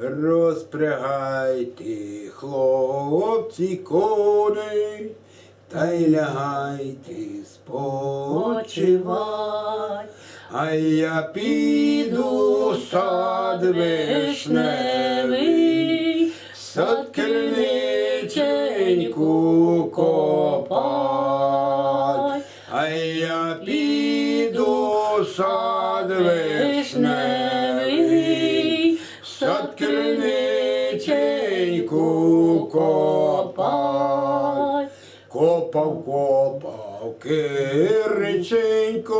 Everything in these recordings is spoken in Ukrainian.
Розпрягайте, хлопці, коней, та й лягайте спочивай. А я піду в сад вишневий, сад криниченьку копай. А я піду сад вишневий, копай. Копав, копав, кириченьку,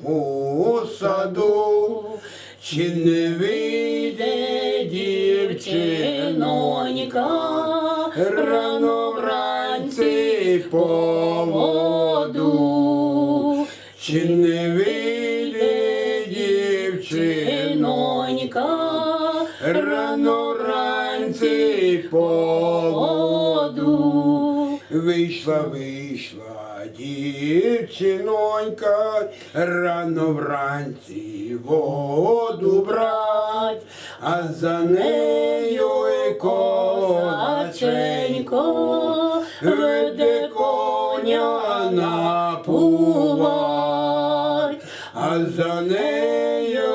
вишневому саду, чи не вийде дівчинонька, рано вранці по воду, чи не вийде дівчинонька, рано по. Вийшла, вийшла дівчинонька, рано вранці воду брать, а за нею і козаченько веде коня напувать, а за нею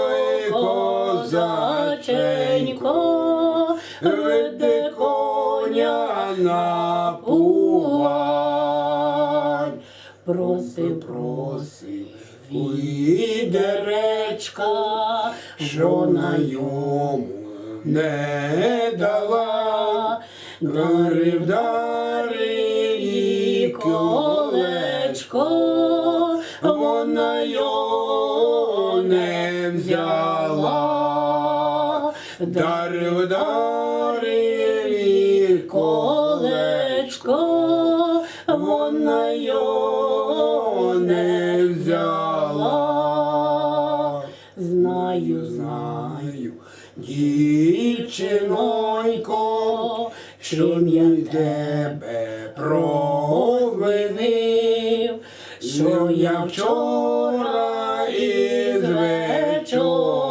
і козаченько веде коня напувать. Просив, просив, вийде речка, що на йому не дала, дарив, дарив їй колечко, вона його не взяла, дарив, дарив їй колечко, вона його не взяла. Знаю, знаю, дівчинонько, що я тебе провинив, що я вчора із вечора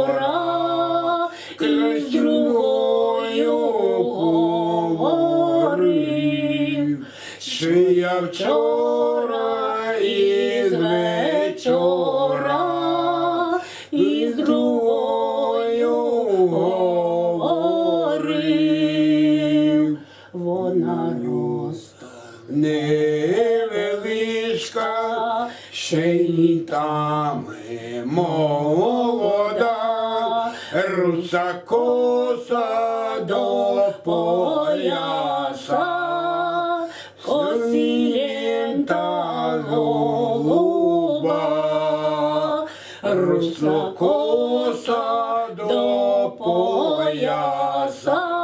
крізь вчора із вечора із другою говорив, вона ростом невеличка, ще й літами молода, руса коса до пояса, сиента голуба, русна до пояса.